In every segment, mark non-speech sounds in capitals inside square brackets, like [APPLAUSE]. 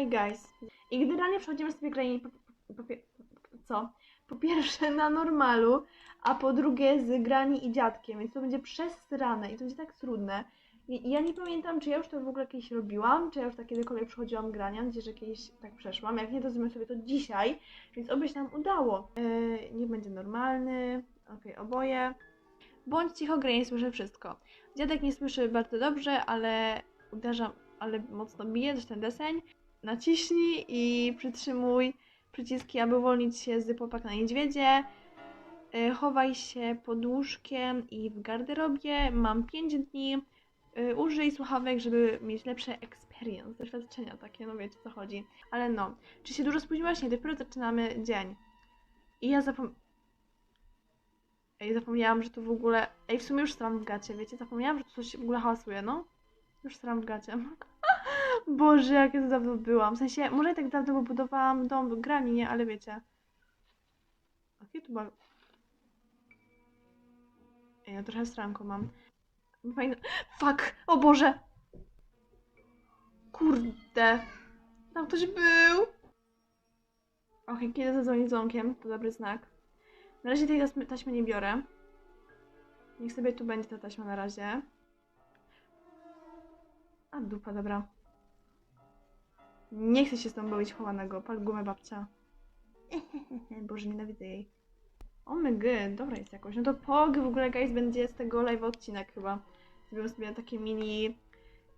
Hi guys. I generalnie przechodzimy sobie granie po, po, po, co? Po pierwsze na normalu, a po drugie z grani i dziadkiem, więc to będzie przesrane i to będzie tak trudne. I ja nie pamiętam, czy ja już to w ogóle kiedyś robiłam, czy ja już tak kiedykolwiek przechodziłam grania, nadzieję, że kiedyś tak przeszłam. Jak nie, to zrobimy sobie to dzisiaj, więc oby się nam udało. Yy, niech będzie normalny, okej, oboje. Bądź cicho, grę nie słyszę wszystko. Dziadek nie słyszy bardzo dobrze, ale uderza, ale mocno bije, też ten deseń. Naciśnij i przytrzymuj przyciski, aby uwolnić się z popak na niedźwiedzie. Y, Chowaj się pod łóżkiem i w garderobie. Mam 5 dni. Y, Użyj słuchawek, żeby mieć lepsze experience, doświadczenia takie, no wiecie co chodzi. Ale no, czy się dużo spóźniłaś? Nie, dopiero zaczynamy dzień. I ja zapom... Ej, zapomniałam, że tu w ogóle... Ej, w sumie już stram w gacie, wiecie? Zapomniałam, że tu coś w ogóle hałasuje, no. Już stram w gacie. Boże, jak ja to dawno byłam. W sensie, może tak dawno, bo budowałam dom grani, nie? Ale wiecie. Jakie tu ba... Ej, ja trochę stranko mam. Fajne... Fuck! O Boże! Kurde! Tam ktoś był! Okej, kiedy zadzwoni dzwonkiem, to dobry znak. Na razie tej taśmy, taśmy nie biorę. Niech sobie tu będzie ta taśma na razie. A dupa, dobra. Nie chcę się z tą bawić chowanego. Pal gumę babcia. [LAUGHS] Boże, nienawidzę jej. O my god, dobra jest jakoś. No to pog w ogóle, guys, będzie z tego live odcinek chyba. Zrobimy sobie takie mini...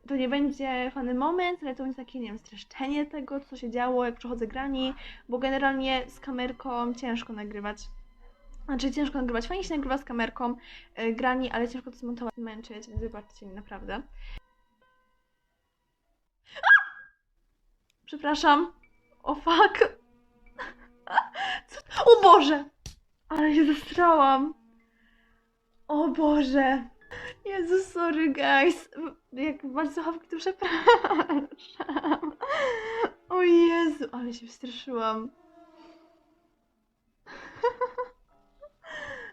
To nie będzie fany moment, ale to będzie takie, nie wiem, streszczenie tego, co się działo, jak przechodzę grani, bo generalnie z kamerką ciężko nagrywać. Znaczy ciężko nagrywać, fajnie się nagrywa z kamerką yy, grani, ale ciężko to zmontować, męczyć, więc wybaczcie mi naprawdę. Przepraszam. O fuck. [LAUGHS] Co? O Boże! Ale się zestrałam. O Boże. Jezu, sorry guys. Jak macie słuchawki, to przepraszam. O Jezu, ale się wstraszyłam.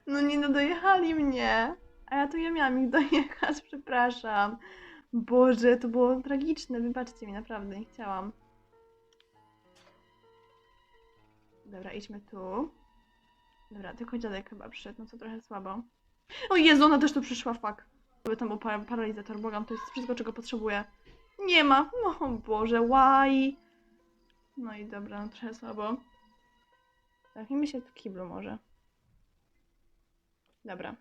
No nie no, dojechali mnie. A ja to ja miałam ich dojechać, przepraszam. Boże, to było tragiczne, wybaczcie mi, naprawdę, nie chciałam. Dobra, idźmy tu. Dobra, tylko dziadek chyba przyszedł, no to trochę słabo. O Jezu, ona też tu przyszła, fuck. By tam był par paralizator, błagam, to jest wszystko, czego potrzebuję. Nie ma! [LAUGHS] O Boże, why? No i dobra, no trochę słabo. Zachmijmy się w kiblu może. Dobra.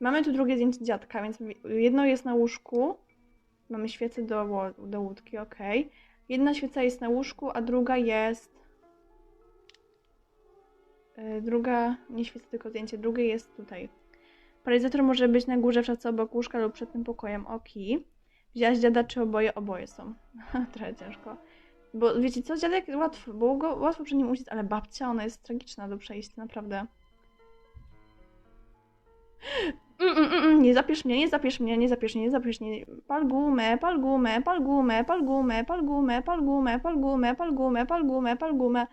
Mamy tu drugie zdjęcie dziadka, więc jedno jest na łóżku. Mamy świecę do, do łódki, ok. Jedna świeca jest na łóżku, a druga jest... Yy, druga, nie świeca, tylko zdjęcie, drugie jest tutaj. Paralizator może być na górze, w szafce obok łóżka lub przed tym pokojem. Oki. Wzięłaś dziada, czy oboje? Oboje są. [LAUGHS] Trochę ciężko. Bo wiecie co, dziadek łatwo, było go łatwo przy nim uciec, ale babcia, ona jest tragiczna do przejścia, naprawdę. Mm, mm, mm, nie zapisz mnie, nie zapisz mnie, nie zapisz mnie, nie zapisz mnie. Pal gumę, pal gumę, pal gumę, pal gumę, pal gumę, pal gumę, pal gumę, pal gumę, pal gumę, pal gumę.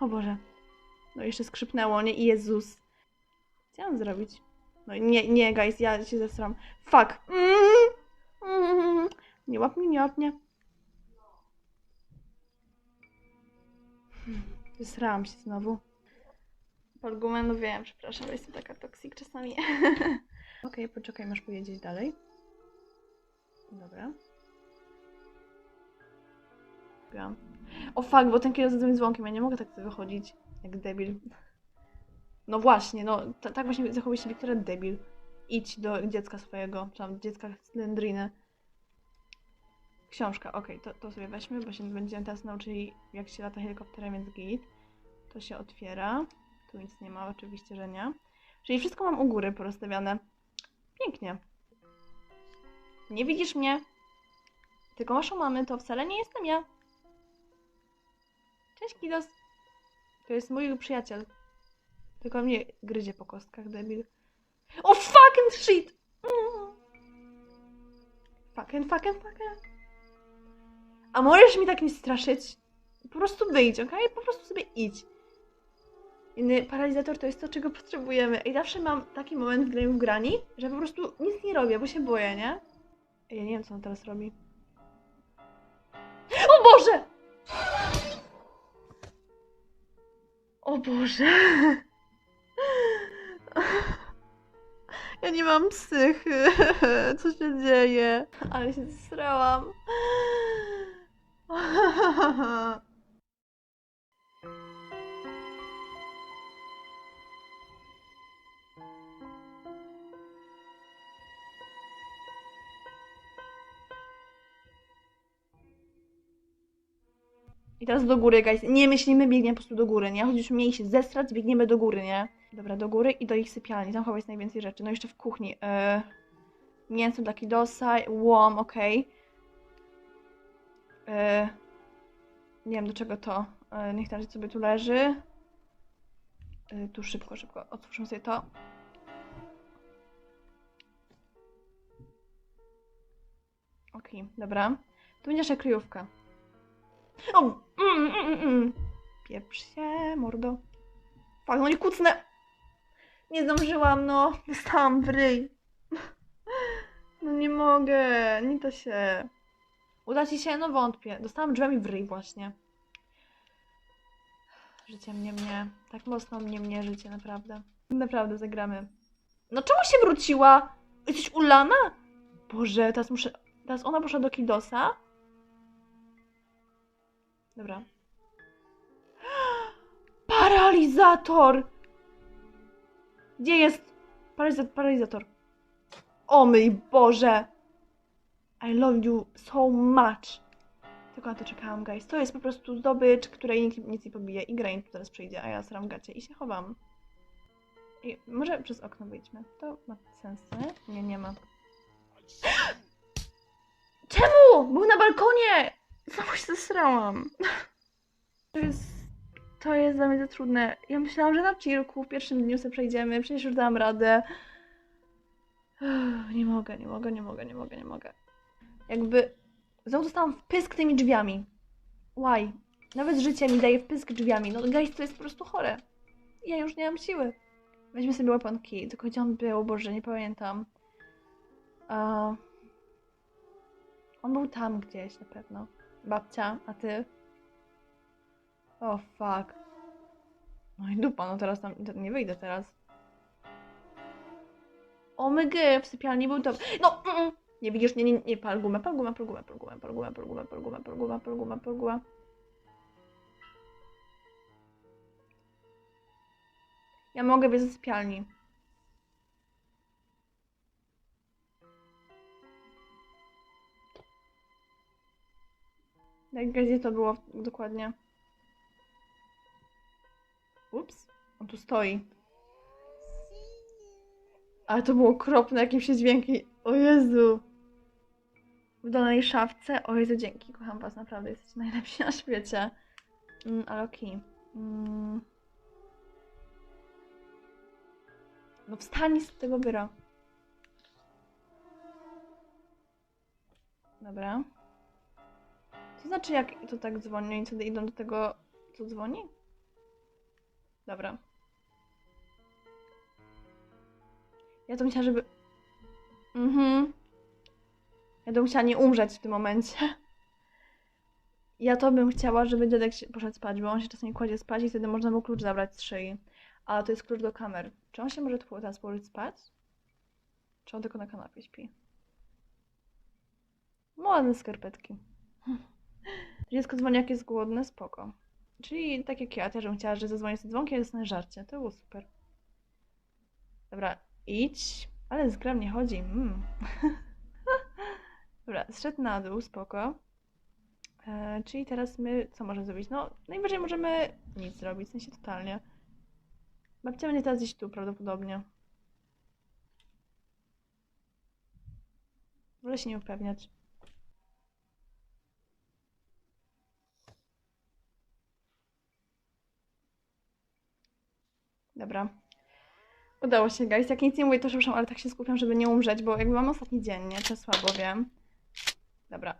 O Boże. No jeszcze skrzypnęło, nie? Jezus. Co ja mam zrobić? No nie, nie, guys, ja się zesram. Fuck. Mm, mm, nie łap mnie, nie łap mnie. Się znowu. Pal gumę, no wiem, przepraszam, jestem taka toksik czasami. [LAUGHS] Okej, poczekaj, masz powiedzieć dalej. Dobra. O fuck, bo ten kiedyś z tym dzwonkiem, ja nie mogę tak wychodzić. Jak debil. No właśnie, no ta, tak właśnie zachowuje się Wiktoria debil. Idź do dziecka swojego, czy tam dziecka Slendriny. Książka, okej, to, to sobie weźmy, bo się będziemy teraz nauczyli jak się lata helikopterem, więc git. To się otwiera. Tu nic nie ma, oczywiście, że nie. Czyli wszystko mam u góry porozstawiane. Pięknie. Nie widzisz mnie? Tylko masz mamy, to wcale nie jestem ja. Cześć, Kidos. To jest mój przyjaciel. Tylko mnie gryzie po kostkach, debil. O fucking shit! Mm. Fucking, fucking, fucking. A możesz mi tak nie straszyć? Po prostu wyjdź, okej? Po prostu sobie idź. Inny paralizator to jest to, czego potrzebujemy. I zawsze mam taki moment w graniu w grani, że po prostu nic nie robię, bo się boję, nie? Ja nie wiem, co on teraz robi. O Boże! O Boże. Ja nie mam psychy. Co się dzieje? Ale się zesrałam. [LAUGHS] I teraz do góry, guys. Nie myślimy, biegniemy po prostu do góry, nie? Chodzi już mniej się zestrać, biegniemy do góry, nie? Dobra, do góry i do ich sypialni. Tam chyba jest najwięcej rzeczy. No jeszcze w kuchni. Yy, mięso dla kidosa, łom, okej. Yy, nie wiem do czego to. Yy, niech tam sobie tu leży. Yy, tu szybko, szybko. Otwórzmy sobie to. Okej, dobra. Tu będzie nasza kryjówka. O! Mm, mm, mm. Pieprz się, mordo. Fuck, no nie kucnę. Nie zdążyłam, no. Dostałam w ryj. No nie mogę, nie da się. Uda ci się? No wątpię. Dostałam drzwiami w ryj właśnie. Życie mnie mnie. Tak mocno mnie mnie życie, naprawdę. Naprawdę zagramy. No czemu się wróciła? Jesteś ulana? Boże, teraz muszę... Teraz ona poszła do Kidosa. Dobra. Paralizator! Gdzie jest paraliza paralizator? O mój Boże! I love you so much. Tylko na to czekałam, guys. To jest po prostu zdobycz, której nikt nic nie pobije. I Grain tu teraz przyjdzie, a ja sram gacie i się chowam. I może przez okno wyjdźmy. To ma sens, nie? Nie, nie ma. Czemu? Był na balkonie! Znowu się zesrałam. [LAUGHS] To jest... To jest dla mnie za trudne. Ja myślałam, że na chillku w pierwszym dniu sobie przejdziemy. Przecież już dałam radę. Uff, Nie mogę, nie mogę, nie mogę, nie mogę, nie mogę. Jakby... Znowu dostałam wpysk tymi drzwiami. Why? Nawet życie mi daje wpysk drzwiami. No guys, to jest po prostu chore. Ja już nie mam siły. Weźmy sobie łapanki. Tylko gdzie on był? Boże, nie pamiętam. A... On był tam gdzieś na pewno. Babcia, a ty? O, fuck. No i dupa, no teraz tam nie wyjdę teraz. O mygy, w sypialni był to. No! Mm, nie widzisz, nie, nie, nie, pal gumę, pal gumę, pal gumę, pal gumę, pal gumę, pal gumę, pal gumę, pal gumę, pal gumę, pal gumę. Ja mogę być ze sypialni. Jak gdzie to było dokładnie? Ups, on tu stoi. Ale to było okropne, jakim się dźwięki. O Jezu. W dolnej szafce. O Jezu, dzięki. Kocham was, naprawdę. Jesteście najlepsi na świecie. Mm, ale okej. Mm. No wstań z tego biura. Dobra. To znaczy, jak to tak dzwoni i wtedy idą do tego, co dzwoni? Dobra. Ja to musiała, żeby... Mhm. Ja to musiała nie umrzeć w tym momencie. [LAUGHS] Ja to bym chciała, żeby dziadek się poszedł spać, bo on się czasami kładzie spać i wtedy można mu klucz zabrać z szyi. Ale to jest klucz do kamer. Czy on się może teraz położyć spać? Czy on tylko na kanapie śpi? Ładne skarpetki. [LAUGHS] Dziecko dzwoni jak jest głodne, spoko. Czyli tak jak ja też bym chciała, że zadzwonię z dzwonkiem jest na żarcie. To było super. Dobra, idź. Ale z nie chodzi. Mm. [LAUGHS] Dobra, zszedł na dół, spoko. E, czyli teraz my co możemy zrobić? No, najwyżej możemy nic zrobić, w sensie totalnie. Babcia będzie teraz gdzieś tu prawdopodobnie. Wolę się nie upewniać. Dobra. Udało się, guys. Jak nic nie mówię, to przepraszam, ale tak się skupiam, żeby nie umrzeć, bo jakby mam ostatni dzień, nie? To słabo wiem. Dobra.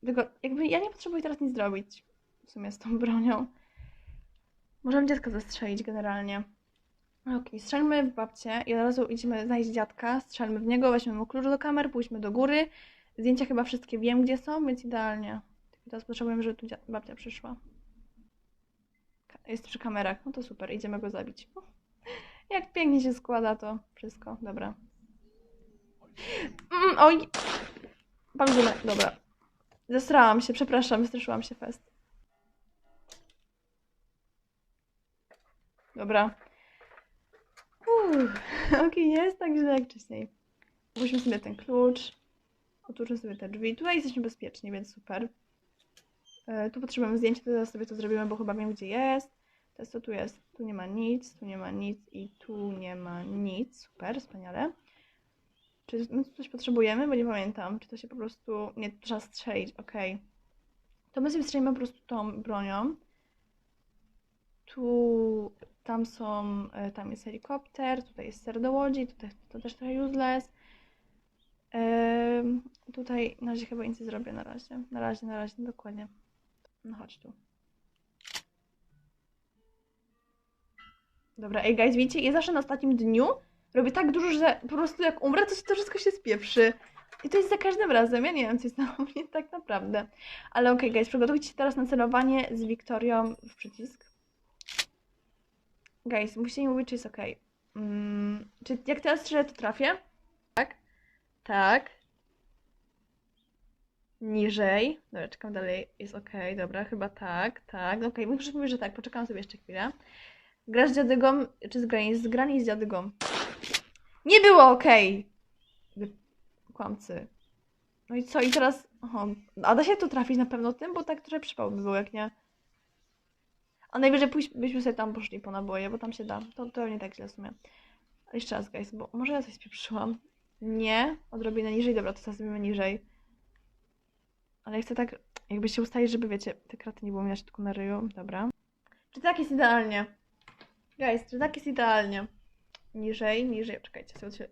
Tylko jakby ja nie potrzebuję teraz nic zrobić. W sumie z tą bronią. Możemy dziadka zastrzelić generalnie. Okej, strzelmy w babcię i od razu idziemy znaleźć dziadka, strzelmy w niego, weźmiemy mu klucz do kamer, pójdźmy do góry. Zdjęcia chyba wszystkie wiem, gdzie są, więc idealnie. Teraz potrzebujemy, żeby tu babcia przyszła. Jest przy kamerach. No to super, idziemy go zabić. Jak pięknie się składa to wszystko. Dobra. Mm, oj! Pauzujmy. Dobra. Zesrałam się, przepraszam, straszyłam się fest. Dobra. [LAUGHS] Okej, nie jest tak źle jak wcześniej. Weźmy sobie ten klucz. Otwórzmy sobie te drzwi. Tutaj jesteśmy bezpieczni, więc super. E, tu potrzebujemy zdjęcia, to zaraz sobie to zrobimy, bo chyba wiem gdzie jest. Jest to tu jest. Tu nie ma nic, tu nie ma nic i tu nie ma nic. Super, wspaniale. Czy my coś potrzebujemy? Bo nie pamiętam. Czy to się po prostu... Nie, trzeba strzelić, okej. To my sobie strzelimy po prostu tą bronią. Tu, tam są, e, tam jest helikopter, tutaj jest ster do łodzi, tutaj to też trochę useless. Em, tutaj na razie chyba nic nie zrobię na razie. Na razie, na razie, dokładnie. No chodź tu. Dobra, ej guys, widzicie, ja zawsze na ostatnim dniu robię tak dużo, że po prostu jak umrę, to, to wszystko się spieprzy. I to jest za każdym razem, ja nie wiem, co jest na [LAUGHS] mnie tak naprawdę. Ale okej, guys, przygotujcie się teraz na celowanie z Wiktorią w przycisk. Guys, musicie mi mówić, czy jest okej. Mm, czy jak teraz strzelę, to trafię? Tak. Tak. Niżej. Dobra, czekam dalej. Jest okej, dobra, chyba tak, tak. Okej, muszę powiedzieć, że tak, poczekam sobie jeszcze chwilę. Grasz z dziadygą, czy z grani? Z grani z dziadygą. Nie było! Wy Kłamcy. No i co, i teraz... Aha, a da się tu trafić na pewno tym, bo tak trochę przypał by był, jak nie. A najwyżej pójść, byśmy sobie tam poszli po naboje, bo tam się da. To, to nie tak źle w sumie. Jeszcze raz, guys, bo może ja coś spieprzyłam. Nie, odrobinę niżej, dobra, to teraz zrobimy niżej. Ale chcę tak, jakby się ustalić, żeby wiecie, te kraty nie było widać tylko na ryju. Dobra. Czy tak jest idealnie? Guys, czy tak jest idealnie? Niżej, niżej, czekajcie, sobie się...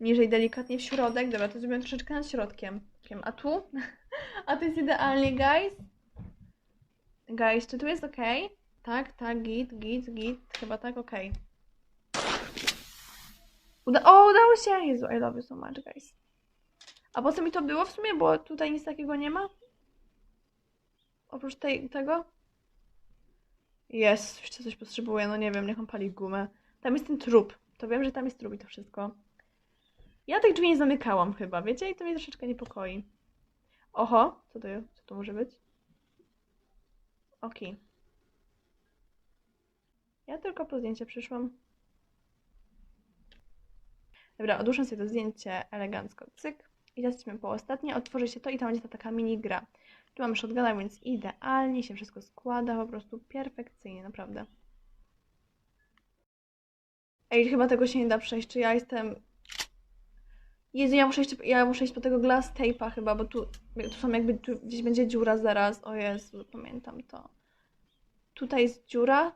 Niżej delikatnie w środek, dobra, to zrobimy troszeczkę nad środkiem. A tu? [LAUGHS] A to jest idealnie, guys? Guys, czy tu jest ok? Tak, tak, git, git, git, chyba tak, ok. Uda o, udało się! Jezu, I love you so much, guys. A po co mi to było w sumie? Bo tutaj nic takiego nie ma? Oprócz tej, tego? Jest, jeszcze coś potrzebuję, no nie wiem, niech on pali gumę. Tam jest ten trup. To wiem, że tam jest trup i to wszystko. Ja tych drzwi nie zamykałam chyba, wiecie? I to mnie troszeczkę niepokoi. Oho, co to jest? Co to może być? Okej. Ja tylko po zdjęcie przyszłam. Dobra, odłóżmy sobie to zdjęcie elegancko, cyk. I teraz jesteśmy po ostatnie, otworzy się to i tam będzie ta taka mini gra. Tu mamy shotguna, więc idealnie się wszystko składa, po prostu perfekcyjnie, naprawdę. Ej, chyba tego się nie da przejść, czy ja jestem... Jezu, ja muszę iść, ja muszę iść po tego glass tape'a chyba, bo tu, tu są jakby, tu gdzieś będzie dziura zaraz. O Jezu, pamiętam to. Tutaj jest dziura?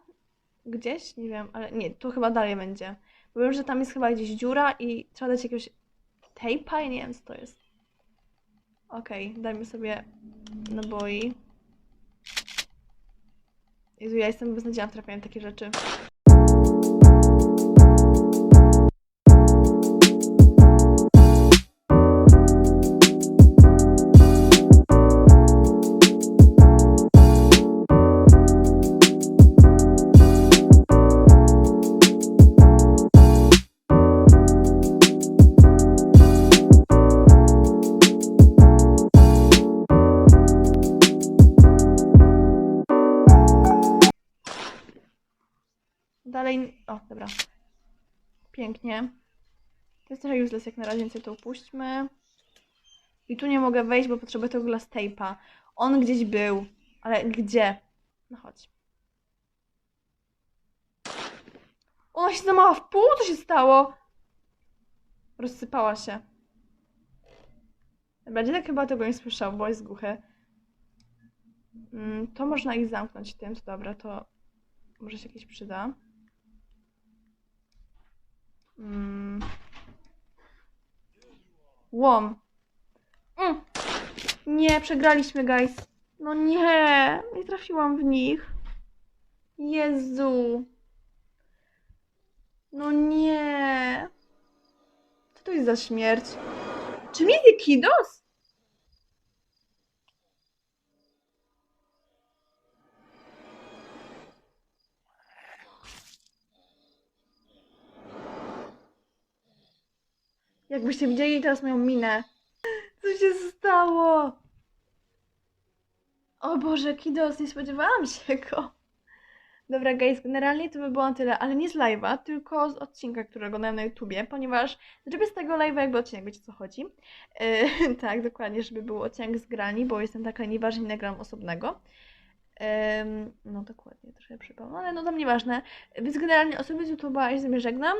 Gdzieś? Nie wiem, ale nie, tu chyba dalej będzie. Bo wiem, że tam jest chyba gdzieś dziura i trzeba dać jakiegoś tape'a i nie wiem co to jest. Okej, dajmy sobie naboi. Jezu, ja jestem beznadziejna w trafianiu w takie rzeczy. Pięknie. To jest trochę useless jak na razie, więc to upuśćmy. I tu nie mogę wejść, bo potrzebuję tego glass tape'a. On gdzieś był. Ale gdzie? No chodź. Ona się zamała w pół? Co się stało? Rozsypała się. Dobra, dziadek chyba tego nie słyszał, bo jest głuchy. Mm, to można ich zamknąć tym, to dobra, to może się jakieś przyda. Mm. Łom. Mm. Nie, przegraliśmy, guys. No nie, nie trafiłam w nich. Jezu. No nie. Co to jest za śmierć? Czym jest Ekidos? Jakbyście widzieli teraz moją minę. Co się stało? O Boże, Kidos, nie spodziewałam się go. Dobra, guys, generalnie to by było tyle, ale nie z live'a, tylko z odcinka, którego dałem na YouTubie, ponieważ zrobię z tego live'a jakby odcinek, wiecie co chodzi. Yy, [LAUGHS] tak, dokładnie, żeby był odcinek z grani, bo jestem taka nieważna i nagram osobnego. Ym, no dokładnie, trochę przypomnę, ale no to nieważne. Więc generalnie osoby z YouTube'a ja się z nimi żegnam.